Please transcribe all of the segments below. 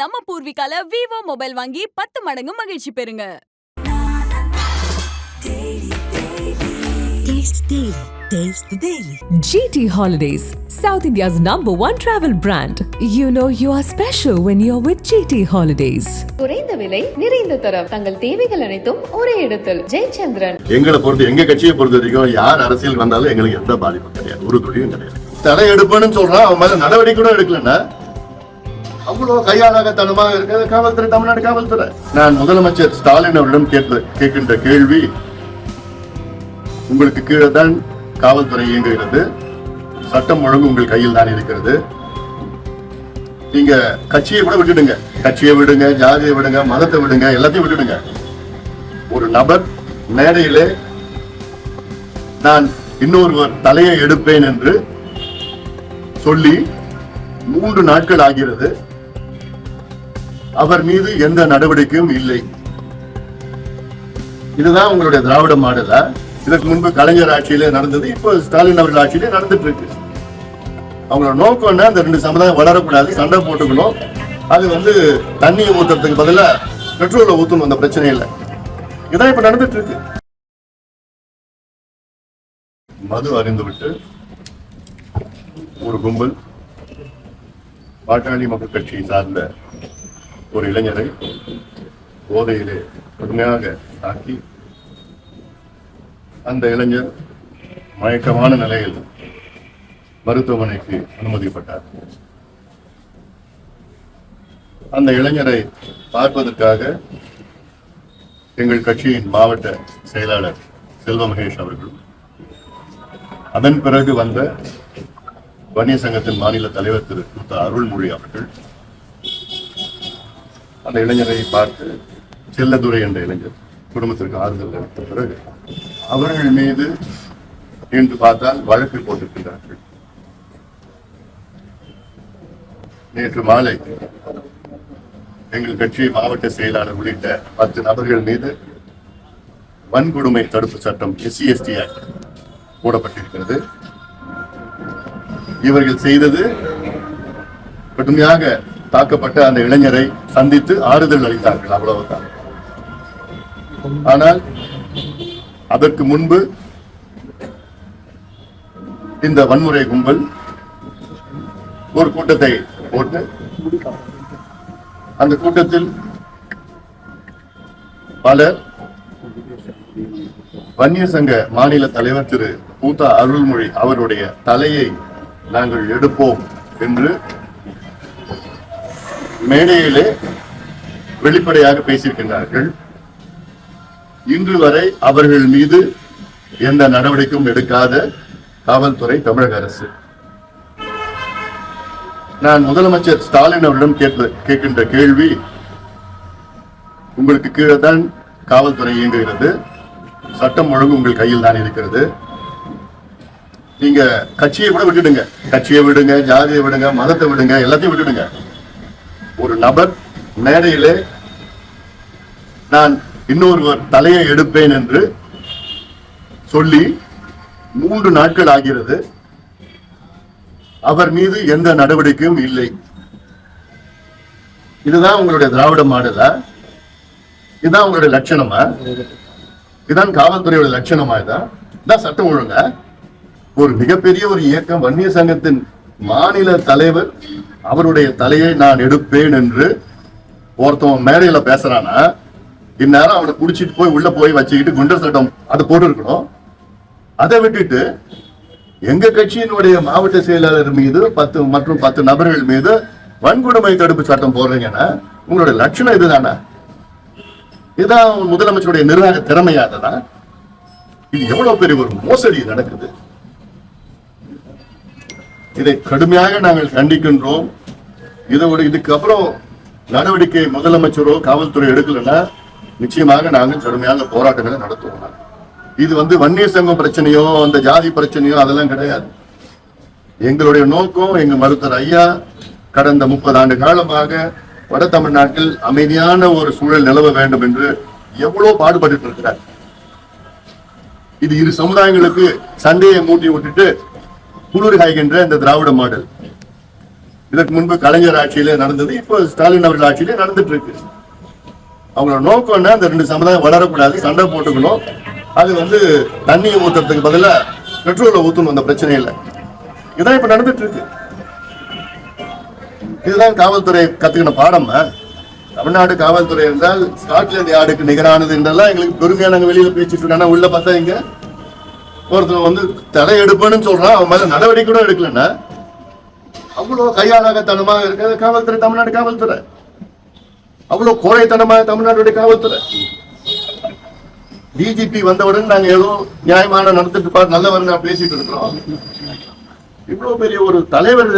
நம்ம பூர்விகால Vivo mobile வாங்கி பத்து மடங்கு மகிழ்ச்சி பெறுங்க Taste Daily. Taste the Daily. GT Holidays, South India's number one travel brand. You know you are special when you're with GT Holidays. குறைந்த விலை நிறைந்த தரம் தங்கள் தேவைகள் அனைத்தும் ஒரே இடத்தில் ஜெயச்சந்திரன் எங்களை பொறுத்து எங்க கட்சியை பொறுத்த வரைக்கும் யார் அரசியல் வந்தாலும் எங்களுக்கு எந்த பாதிப்பும் கிடையாது ஒரு துளியும் கிடையாது தடை எடுப்பேன்னு சொல்றான் அவன் மேல நடவடிக்கை கூட எடுக்கலன்னா அவ்வளவு கையாளாகத்தனமாக இருக்கிறது காவல்துறை தமிழ்நாடு காவல்துறை. நான் முதலமைச்சர் ஸ்டாலின் அவரிடம் கேட்ட கேட்கின்ற கேள்வி உங்களுக்கு கீழே தான் காவல்துறை இயங்குகிறது. சட்டம் ஒழுங்கு உங்கள் கையில் தான் இருக்கிறது. நீங்க கட்சியை கூட விட்டுடுங்க. கட்சியை விடுங்க ஜாதியை விடுங்க மதத்தை விடுங்க எல்லாத்தையும் விட்டுடுங்க. ஒரு நபர் மேடையிலே நான் இன்னொருவர் தலையை எடுப்பேன் என்று சொல்லி மூன்று நாட்கள் ஆகிறது. அவர் மீது எந்த நடவடிக்கையும் இல்லை. இதுதான் உங்களுடைய திராவிட மாடலா? இதற்கு முன்பு கலைஞர் ஆட்சியிலே நடந்தது இப்போ ஸ்டாலின் அவர்கள் ஆட்சியிலே நடந்துட்டு இருக்கு அவங்களோட நோக்கம் என்ன? அந்த ரெண்டு சமுதாயம் வளரக்கூடாது சண்டை போட்டுக்கணும். அது வந்து தண்ணியை ஊத்துறதுக்கு பதிலா பெட்ரோலை ஊத்தணும் அந்த பிரச்சனை இல்லை இதான் இப்ப நடந்துட்டு இருக்கு மது அறிந்துவிட்டு ஒரு கும்பல் பாட்டாளி மக்கள் கட்சியை சார்ந்த ஒரு இளைஞரை போதையிலே கடுமையாக தாக்கி அந்த இளைஞர் மயக்கமான நிலையில் மருத்துவமனைக்கு அனுமதிக்கப்பட்டார் அந்த இளைஞரை பார்ப்பதற்காக எங்கள் கட்சியின் மாவட்ட செயலாளர் செல்வ மகேஷ் அவர்களும் அதன் பிறகு வந்த வன்னிய சங்கத்தின் மாநில தலைவர் திரு அருள்மொழி அவர்கள் அந்த இளைஞரை பார்த்து செல்லதுரை என்ற இளைஞர் குடும்பத்திற்கு ஆறுதல் அளித்த பிறகு அவர்கள் மீது என்று பார்த்தால் வழக்கு போட்டிருக்கிறார்கள் நேற்று மாலை எங்கள் கட்சி மாவட்ட செயலாளர் உள்ளிட்ட பத்து நபர்கள் மீது வன்கொடுமை தடுப்பு சட்டம் எஸ்சி எஸ்டி ஆக்ட் போடப்பட்டிருக்கிறது. இவர்கள் செய்தது கடுமையாக தாக்கப்பட்ட அந்த இளைஞரை சந்தித்து ஆறுதல் அளித்தார்கள் அவ்வளவுதான். ஆனால் அதற்கு முன்பு இந்த வன்முறை கும்பல் ஒரு கூட்டத்தை போட்டு அந்த கூட்டத்தில் பலர் வன்னிய சங்க மாநில தலைவர் திரு பூத்தா அருள்மொழி அவருடைய தலையை நாங்கள் எடுப்போம் என்று மேடையிலே வெளிப்படையாக பேசியிருக்கின்றார்கள். இன்று வரை அவர்கள் மீது எந்த நடவடிக்கையும் எடுக்காத காவல்துறை தமிழக அரசு. நான் முதலமைச்சர் ஸ்டாலின் அவரிடம் கேட்கின்ற கேள்வி உங்களுக்கு கீழே தான் காவல்துறை இயங்குகிறது. சட்டம் ஒழுங்கு உங்கள் கையில் தான் இருக்கிறது. நீங்க கட்சியை கூட விட்டுடுங்க. கட்சியை விடுங்க ஜாதியை விடுங்க மதத்தை விடுங்க எல்லாத்தையும் விட்டுடுங்க. ஒரு நபர் மேடையிலே நான் இன்னொருவர் தலையை எடுப்பேன் என்று சொல்லி மூன்று நாட்கள் ஆகிறது. அவர் மீது எந்த நடவடிக்கையும் இல்லை. இதுதான் உங்களுடைய திராவிட மாடலா? இதுதான் உங்களுடைய லட்சணமா? இதுதான் காவல்துறையோட லட்சணமா இதான் இதான் சட்டம் ஒழுங்கா? ஒரு மிகப்பெரிய ஒரு இயக்கம் வன்னிய சங்கத்தின் மாநில தலைவர் அவருடைய தலையை நான் எடுப்பேன் என்று ஒருத்தவன் மேடையில பேசுறானா இந்நேரம் அவனை குடிச்சிட்டு போய் உள்ள போய் வச்சுக்கிட்டு குண்டர் சட்டம் அது போட்டு இருக்கணும் அதை விட்டுட்டு எங்க கட்சியினுடைய மாவட்ட செயலாளர் மீது பத்து மற்றும் பத்து நபர்கள் மீது வன்கொடுமை தடுப்பு சட்டம் போடுறீங்கன்னா உங்களுடைய லட்சணம் இதுதானா? இதுதான் முதலமைச்சருடைய நிர்வாக திறமையா இது எவ்வளவு பெரிய ஒரு மோசடி நடக்குது? இதை கடுமையாக நாங்கள் கண்டிக்கின்றோம். இதோட இதுக்கப்புறம் நடவடிக்கை முதலமைச்சரோ காவல்துறை எடுக்கலைன்னா நிச்சயமாக நாங்கள் கடுமையாக போராட்டங்களை நடத்துவோம். இது வந்து வன்னிய சங்கம் பிரச்சனையோ அந்த ஜாதி பிரச்சனையோ அதெல்லாம் கிடையாது. எங்களுடைய நோக்கம் எங்க மருத்துவர் ஐயா கடந்த முப்பது ஆண்டு காலமாக வட தமிழ்நாட்டில் அமைதியான ஒரு சூழல் நிலவ வேண்டும் என்று எவ்வளவு பாடுபட்டு இருக்கிறார். இது இரு சமுதாயங்களுக்கு சண்டையை மூட்டி விட்டுட்டு குளிர் காய்கின்ற இந்த திராவிட மாடல். இதற்கு முன்பு கலைஞர் ஆட்சியிலே நடந்தது இப்போ ஸ்டாலின் அவர்கள் ஆட்சியிலே நடந்துட்டு இருக்கு அவங்களோட நோக்கம்னா இந்த அந்த ரெண்டு சமுதாயம் வளரக்கூடாது சண்டை போட்டுக்கணும். அது வந்து தண்ணியை ஊத்துறதுக்கு பதிலா பெட்ரோலை ஊத்தணும் அந்த பிரச்சனை இல்லை இதான் இப்ப நடந்துட்டு இருக்கு இதுதான் காவல்துறை கத்துக்கின பாடம். தமிழ்நாடு காவல்துறை என்றால் ஸ்காட்லாந்து யார்டுக்கு நிகரானது என்றெல்லாம் எங்களுக்கு பெருமையா நாங்க வெளியில பேசிட்டு இருக்கோம். ஆனா உள்ள பார்த்தா இங்க ஒருத்தன் வந்து தடை எடுப்பேன்னு சொல்றான் அவன் மேல நடவடிக்கை கூட எடுக்கலன்னா அவ்வளோ கையாளாகத்தனமா இருக்கிறது காவல்துறை தமிழ்நாடு காவல்துறை. அவ்வளோ கோழைத்தனமா தமிழ்நாட்டுடைய காவல்துறை. டிஜிபி வந்தவுடன் நாங்க ஏதோ நியாயமான நடத்திட்டு பார்த்து நல்லவர் நான் பேசிட்டு இருக்கிறோம். இவ்வளவு பெரிய ஒரு தலைவர்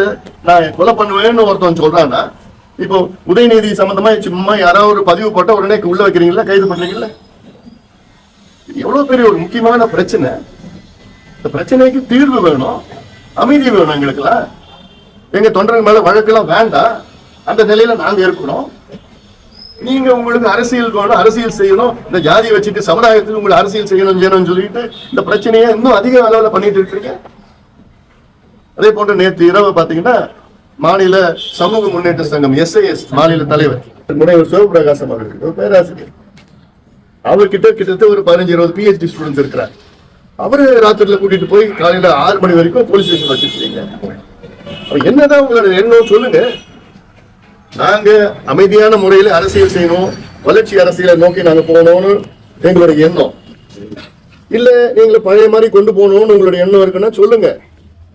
நான் கொலை பண்ணுவேன்னு ஒருத்தன் சொல்றான்னா இப்போ உதயநிதி சம்பந்தமா சும்மா யாராவது ஒரு பதிவு போட்ட உடனே உள்ள வைக்கிறீங்களா? கைது பண்றீங்களா? எவ்வளவு பெரிய ஒரு முக்கியமான பிரச்சனை. இந்த பிரச்சனைக்கு தீர்வு வேணும். அமைதி வேணும் எங்களுக்குலாம் எங்க தொண்டர்கள் மேல வழக்கெல்லாம் வேண்டாம். அந்த நிலையில நாங்க இருக்கணும். நீங்க உங்களுக்கு அரசியல் வேணும் அரசியல் செய்யணும். இந்த ஜாதி வச்சுட்டு சமுதாயத்தில் உங்களுக்கு அரசியல் செய்யணும் செய்யணும்னு சொல்லிட்டு இந்த பிரச்சனையை இன்னும் அதிக அளவில் பண்ணிட்டு இருக்கீங்க அதே போன்று நேற்று இரவு பாத்தீங்கன்னா மாநில சமூக முன்னேற்ற சங்கம் எஸ்ஐஎஸ் மாநில தலைவர். முனைவர் சிவபிரகாசம் அவர்கள் ஒரு பேராசிரியர். அவர்கிட்ட கிட்டத்தட்ட ஒரு பதினஞ்சு இருபது பிஹெச்டி ஸ்டூடெண்ட்ஸ் இருக்கிறார். அவரு ராத்திரில கூட்டிட்டு போய் காலையில ஆறு மணி வரைக்கும் போலீஸ் ஸ்டேஷன் வச்சிருக்கீங்க. என்னதான் உங்களோட எண்ணம் சொல்லுங்க. நாங்க அமைதியான முறையில அரசியல் செய்யணும். வளர்ச்சி அரசியலை நோக்கி நாங்க போகணும்னு எங்களுடைய எண்ணம். இல்ல நீங்க பழைய மாதிரி கொண்டு போகணும்னு உங்களுடைய எண்ணம் இருக்குன்னா சொல்லுங்க.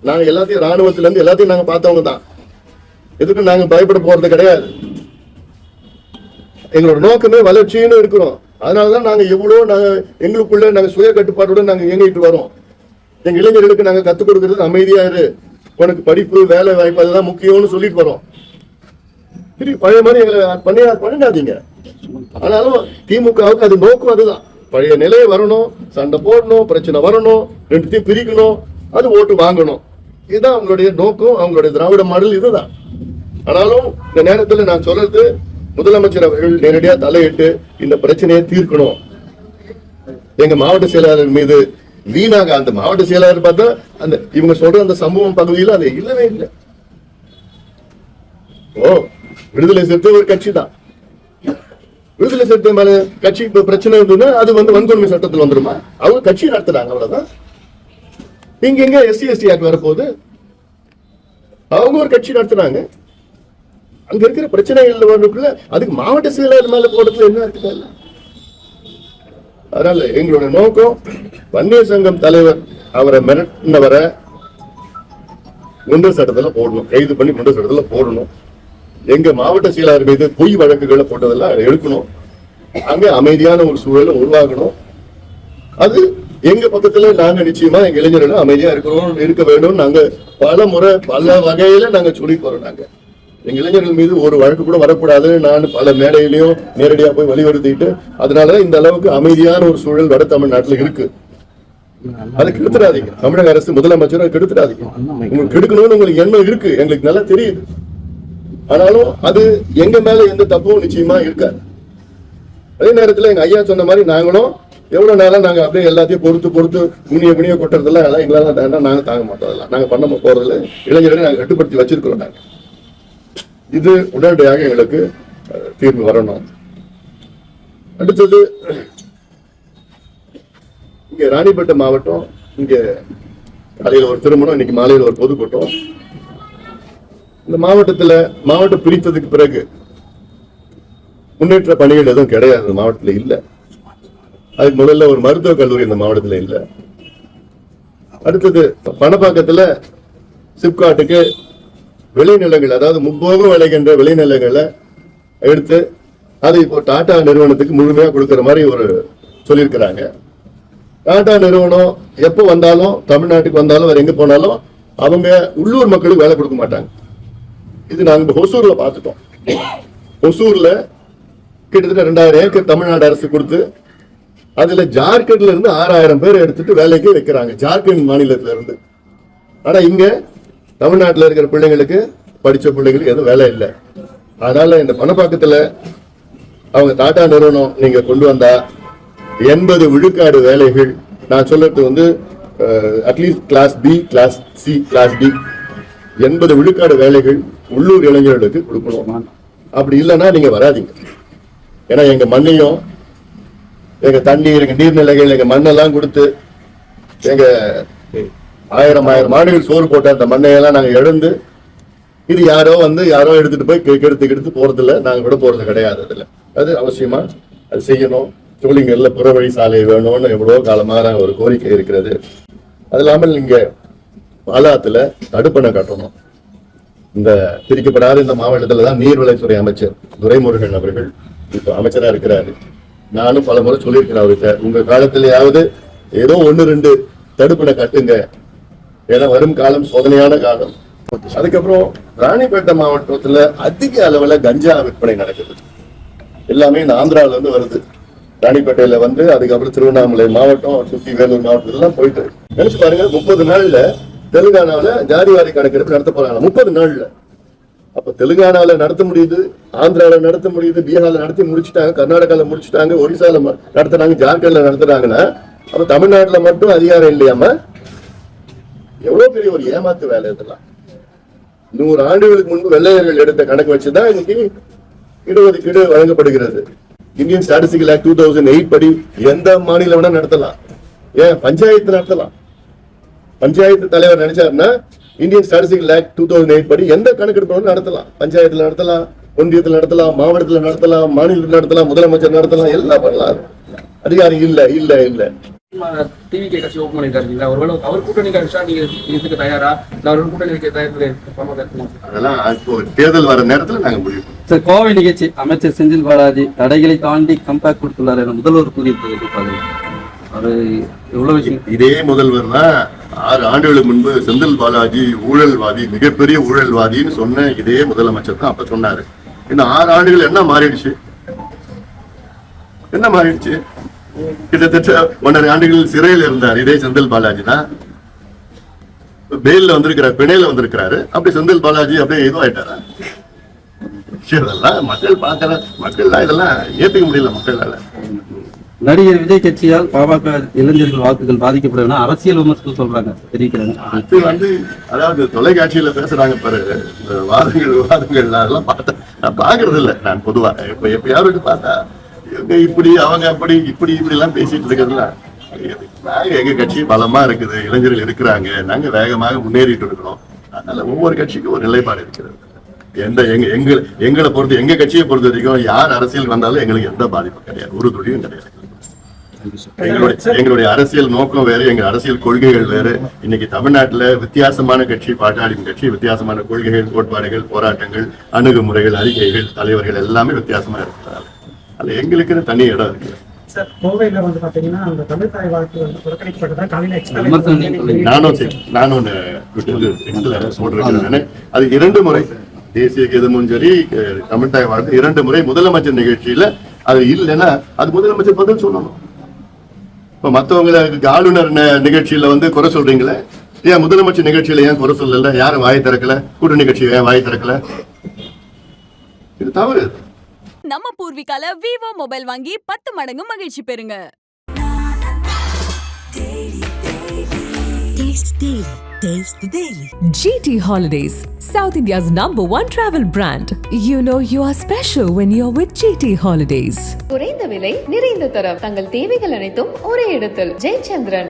நாங்க எல்லாத்தையும் ராணுவத்துல இருந்து எல்லாத்தையும் நாங்க பார்த்தவங்க தான். எதுக்கும் நாங்க பயப்பட போறது கிடையாது. எங்களோட நோக்கமே வளர்ச்சின்னு இருக்கிறோம். அதனாலதான் நாங்கள் எவ்வளோ நாங்கள் எங்களுக்குள்ளே நாங்கள் சுய கட்டுப்பாட்டுடன் நாங்கள் இயங்கிட்டு வரோம். எங்கள் இளைஞர்களுக்கு நாங்கள் கற்றுக் கொடுக்கறது அமைதியாக இரு. உனக்கு படிப்பு வேலை வாய்ப்பு அதுதான் முக்கியம்னு சொல்லிட்டு வரோம். சரி பழைய மாதிரி எங்களை பண்ணி பண்ணிடாதீங்க. ஆனாலும் திமுகவுக்கு அது நோக்கம் அதுதான். பழைய நிலையை வரணும் சண்டை போடணும் பிரச்சனை வரணும் ரெண்டுத்தையும் பிரிக்கணும் அது ஓட்டு வாங்கணும். இதுதான் அவங்களுடைய நோக்கம் அவங்களுடைய திராவிட மாடல் இதுதான். ஆனாலும் இந்த நேரத்தில் நான் சொல்றது முதலமைச்சர் அவர்கள் நேரடியா தலையிட்டு இந்த பிரச்சனையை தீர்க்கணும். எங்க மாவட்ட செயலாளர் மீது வீணாக அந்த மாவட்ட செயலாளர் பார்த்தா அந்த இவங்க சொல்ற அந்த சம்பவம் பகுதியில் அது இல்லவே இல்லை. ஓ விடுதலை சிறுத்தை ஒரு கட்சி தான். விடுதலை சிறுத்தை மேல கட்சி இப்ப பிரச்சனை இருந்ததுன்னா அது வந்து வன்கொடுமை சட்டத்தில் வந்துருமா? அவங்க கட்சி நடத்துறாங்க அவ்வளவுதான். இங்க எங்க எஸ்சி எஸ்டி ஆக்ட் வரப்போகுது? அவங்க ஒரு கட்சி நடத்துறாங்க. அங்க இருக்கிற பிரச்சனைகள் வரக்குள்ள அதுக்கு மாவட்ட செயலாளர் மேல போடுறதுல என்ன இருக்கு அதனால எங்களோட நோக்கம் வன்னியர் சங்கம் தலைவர் அவரை மிரட்டினவரை குண்டர் சட்டத்துல போடணும். கைது பண்ணி குண்டர் சட்டத்துல போடணும். எங்க மாவட்ட செயலாளர் மீது பொய் வழக்குகளை போட்டதெல்லாம் எடுக்கணும். அங்க அமைதியான ஒரு சூழலை உருவாக்கணும். அது எங்க பக்கத்துல நாங்க நிச்சயமா எங்க இளைஞர்கள் அமைதியா இருக்கிறோம் இருக்க வேண்டும் நாங்க பல முறை பல வகையில நாங்க சொல்லி போறோம் நாங்க. எங்க இளைஞர்கள் மீது ஒரு வழக்கு கூட வரக்கூடாது. நான் பல மேடையிலையும் நேரடியா போய் வலியுறுத்திட்டு அதனால இந்த அளவுக்கு அமைதியான ஒரு சூழல் வட தமிழ்நாட்டுல இருக்கு. அதை கெடுத்துடாதீங்க. தமிழக அரசு முதலமைச்சர் அதை கெடுத்துடாதீங்க. உங்களுக்கு கெடுக்கணும்னு உங்களுக்கு எண்ணம் இருக்கு. எங்களுக்கு நல்லா தெரியுது. ஆனாலும் அது எங்க மேல எந்த தப்பும் நிச்சயமா இருக்காது. அதே நேரத்துல எங்க ஐயா சொன்ன மாதிரி நாங்களும் எவ்வளவு நேரம் நாங்க அப்படியே எல்லாத்தையும் பொறுத்து பொறுத்து குனிய குனிய கொட்டுறதெல்லாம் எங்களால வேண்டாம். நாங்க தாங்க மாட்டோம் அதெல்லாம். நாங்க பண்ண போறதில்ல. இளைஞர்களை நாங்க கட்டுப்படுத்தி வச்சிருக்கிறோம் நாங்க. இது உடனடியாக எங்களுக்கு தீர்வு வரணும். அடுத்தது இங்க ராணிப்பேட்டை மாவட்டம் இங்க காலையில் ஒரு திருமணம் இன்னைக்கு மாலையில் ஒரு பொதுக்கூட்டம். இந்த மாவட்டத்துல மாவட்டம் பிரித்ததுக்கு பிறகு முன்னேற்ற பணிகள் எதுவும் கிடையாது மாவட்டத்தில் மாவட்டத்துல இல்ல. அதுக்கு முதல்ல ஒரு மருத்துவக் கல்லூரி இந்த மாவட்டத்துல இல்ல. அடுத்தது பணப்பாக்கத்துல சிப்காட்டுக்கு விளைநிலங்கள் அதாவது முப்போகம் விளைகின்ற விளைநிலங்களை எடுத்து அதை இப்போ டாடா நிறுவனத்துக்கு முழுமையாக கொடுக்குற மாதிரி ஒரு சொல்லியிருக்கிறாங்க. டாடா நிறுவனம் எப்போ வந்தாலும் தமிழ்நாட்டுக்கு வந்தாலும் வேற எங்கே போனாலும் அவங்க உள்ளூர் மக்களுக்கு வேலை கொடுக்க மாட்டாங்க. இது நாங்கள் ஒசூரில் பார்த்துட்டோம். ஒசூரில் கிட்டத்தட்ட ரெண்டாயிரம் ஏக்கர் தமிழ்நாடு அரசு கொடுத்து அதில் ஜார்க்கண்ட்ல இருந்து ஆறாயிரம் பேர் எடுத்துட்டு வேலைக்கு வைக்கிறாங்க ஜார்க்கண்ட் மாநிலத்திலேருந்து. ஆனால் இங்கே தமிழ்நாட்டில் இருக்கிற பிள்ளைங்களுக்கு படித்த பிள்ளைங்களுக்கு எதுவும் வேலை இல்லை. அதனால் இந்த பணப்பாக்கத்தில் அவங்க டாடா நிறுவனம் நீங்கள் கொண்டு வந்தால் எண்பது விழுக்காடு வேலைகள் நான் சொல்றது வந்து at least class B class C class D எண்பது விழுக்காடு வேலைகள் உள்ளூர் இளைஞர்களுக்கு கொடுக்கணும். அப்படி இல்லைன்னா நீங்கள் வராதீங்க. ஏன்னா எங்கள் மண்ணையும் எங்கள் தண்ணீர் எங்கள் நீர்நிலைகள் எங்கள் மண்ணெல்லாம் கொடுத்து எங்கள் ஆயிரம் ஆயிரம் ஆண்டுகள் சோறு போட்ட அந்த மண்ணையெல்லாம் நாங்க எழுந்து இது யாரோ வந்து யாரோ எடுத்துட்டு போய் கெ- கெடுத்து கெடுத்து போறது நாங்கள் நாங்க விட போறது கிடையாது அதில். அது அவசியமா? அது செய்யணும். சோழிங்கல்ல புறவழி சாலை வேணும்னு எவ்வளோ காலமாக ஒரு கோரிக்கை இருக்கிறது. அது இல்லாமல் இங்கே பாலாத்துல தடுப்பணை கட்டணும். இந்த பிரிக்கப்படாத இந்த மாவட்டத்துல தான் நீர்வளத்துறை அமைச்சர் துரைமுருகன் அவர்கள் இப்ப அமைச்சரா இருக்கிறாரு. நானும் பல முறை சொல்லியிருக்கிறேன் அவர்கிட்ட உங்க காலத்திலேயாவது ஏதோ ஒன்று ரெண்டு தடுப்பணை கட்டுங்க. ஏன்னா வரும் காலம் சோதனையான காலம். அதுக்கப்புறம் ராணிப்பேட்டை மாவட்டத்துல அதிக அளவுல கஞ்சா விற்பனை நடக்குது. எல்லாமே இந்த ஆந்திரால இருந்து வருது. ராணிப்பேட்டையில வந்து அதுக்கப்புறம் திருவண்ணாமலை மாவட்டம் சுத்தி வேலூர் மாவட்டத்துலாம் போயிட்டு நினைச்சு பாருங்க முப்பது நாள்ல தெலுங்கானாவுல ஜாதிவாரி கணக்கெடுப்பு நடத்த போறாங்க. முப்பது நாள்ல. அப்ப தெலுங்கானால நடத்த முடியுது ஆந்திரால நடத்த முடியுது பீகார்ல நடத்தி முடிச்சிட்டாங்க கர்நாடகால முடிச்சிட்டாங்க ஒரிசால நடத்துறாங்க ஜார்க்கண்ட்ல நடத்துறாங்கன்னா அப்ப தமிழ்நாட்டுல மட்டும் அதிகாரம் இல்லையாம எவ்வளவு பெரிய ஒரு ஏமாத்து வேலை இதெல்லாம்? நூறு ஆண்டுகளுக்கு முன்பு வெள்ளையர்கள் எடுத்த கணக்கு வச்சுதான் இன்னைக்கு இடஒதுக்கீடு வழங்கப்படுகிறது. Indian statistical act two thousand eight படி எந்த மாநிலம் வேணா நடத்தலாம். ஏன்? பஞ்சாயத்து நடத்தலாம். பஞ்சாயத்து தலைவர் நினைச்சாருன்னா Indian statistical act two thousand eight படி எந்த கணக்கெடுப்பு வேணாலும் நடத்தலாம். பஞ்சாயத்துல நடத்தலாம் ஒன்றியத்தில் நடத்தலாம் மாவட்டத்துல நடத்தலாம் மாநிலத்தில் நடத்தலாம் முதலமைச்சர் நடத்தலாம் எல்லாம் பண்ணலாம். அதிகாரம் இல்லை இல்ல இல்ல. டிவி கட்சி ஓப்பன் பண்ணிருக்காரு இல்லைங்களா? ஒருவேளை அவர் கூட்டணி கட்சியா நீங்க இதுக்கு தயாரா? இல்ல அவர் கூட்டணி வைக்க? அதெல்லாம் தேர்தல் வர நேரத்துல நாங்க முடிவு. சார் கோவை நிகழ்ச்சி அமைச்சர் செந்தில் பாலாஜி தடைகளை தாண்டி கம்பேக் கொடுத்துள்ளார் என முதல்வர் கூறியிருப்பது எவ்வளவு இதே முதல்வர் தான் ஆறு ஆண்டுகளுக்கு முன்பு செந்தில் பாலாஜி ஊழல்வாதி மிகப்பெரிய ஊழல்வாதின்னு சொன்ன இதே முதலமைச்சர் தான் அப்ப சொன்னாரு. இந்த ஆறு ஆண்டுகள் என்ன மாறிடுச்சு? என்ன மாறிடுச்சு? கிட்டத்தட்ட ஒன்றரை ஆண்டுகள் சிறையில் இருந்தார். இதே செந்தில் பாலாஜி தான் பெயில்ல வந்திருக்கிறார் பிணையில வந்திருக்கிறாரு. அப்படி செந்தில் பாலாஜி அப்படியே இதுவாயிட்டாரா? சரி, இதெல்லாம் மக்கள் பார்க்கல மக்கள்லாம் இதெல்லாம் ஏத்துக்க முடியல மக்களால. நடிகர் விஜய் கட்சியால் பாமக இளைஞர்கள் வாக்குகள் பாதிக்கப்படும் அரசியல் விமர்சனம் சொல்றாங்க. தெரிவிக்கிறாங்க. அது வந்து அதாவது தொலைக்காட்சியில பேசுறாங்க பாரு வாதங்கள் விவாதங்கள் அதெல்லாம் பார்த்தா நான் பாக்குறது இல்ல நான் பொதுவா இப்ப எப்பயாவது பார்த்தா இவங்க இப்படி அவங்க அப்படி இப்படி இப்படி எல்லாம் பேசிட்டு இருக்கிறதுலாம் நாங்க எங்க கட்சி பலமா இருக்குது இளைஞர்கள் இருக்கிறாங்க நாங்க வேகமாக முன்னேறிட்டு இருக்கிறோம். அதனால ஒவ்வொரு கட்சிக்கும் ஒரு நிலைப்பாடு இருக்கிறது. எந்த எங்க எங்க எங்களை பொறுத்து எங்க கட்சியை பொறுத்த வரைக்கும் யார் அரசியல் வந்தாலும் எங்களுக்கு எந்த பாதிப்பும் கிடையாது. ஒரு துளியும் கிடையாது. எங்களுடைய எங்களுடைய அரசியல் நோக்கம் வேறு எங்க அரசியல் கொள்கைகள் வேறு. இன்னைக்கு தமிழ்நாட்டுல வித்தியாசமான கட்சி பாட்டாளி கட்சி வித்தியாசமான கொள்கைகள் கோட்பாடுகள் போராட்டங்கள் அணுகுமுறைகள் அறிக்கைகள் தலைவர்கள் எல்லாமே வித்தியாசமா இருக்கிறாங்க. அதுல எங்களுக்குன்னு தனி இடம் இருக்கு. சார் கோவையில வந்து பாத்தீங்கன்னா அந்த தமிழ் தாய் வாழ்த்து வந்து புறக்கணிக்கப்பட்டதா காலையில விமர்சனம் நீங்க சொல்லுங்க. நானும் சரி, நானும் போட்டிருக்கிறேன் நானு. அது இரண்டு முறை தேசிய கீதமும் சரி தமிழ் தாய் வாழ்த்து இரண்டு முறை முதலமைச்சர் நிகழ்ச்சியில அது இல்லைன்னா அது முதலமைச்சர் பதில் சொல்லணும். இப்ப மத்தவங்களுக்கு ஆளுநர் ந- நிகழ்ச்சியில வந்து குறை சொல்றீங்களே? ஏன் முதலமைச்சர் நிகழ்ச்சியில ஏன் குறை சொல்லல? யாரும் வாய் திறக்கல? கூட்டணி கட்சி ஏன் வாய் திறக்கல? இது தவறு. நம்ம பூர்விகால விவோ மொபைல் வாங்கி பத்து மடங்கு மகிழ்ச்சி பெறுங்க Taste Daily. Taste the Daily. GT Holidays, South India's number one travel brand. You know you are special when you're with GT Holidays. குறைந்த விலை நிறைந்த தரம் தங்கள் தேவைகள் அனைத்தும் ஒரே இடத்தில் ஜெயச்சந்திரன்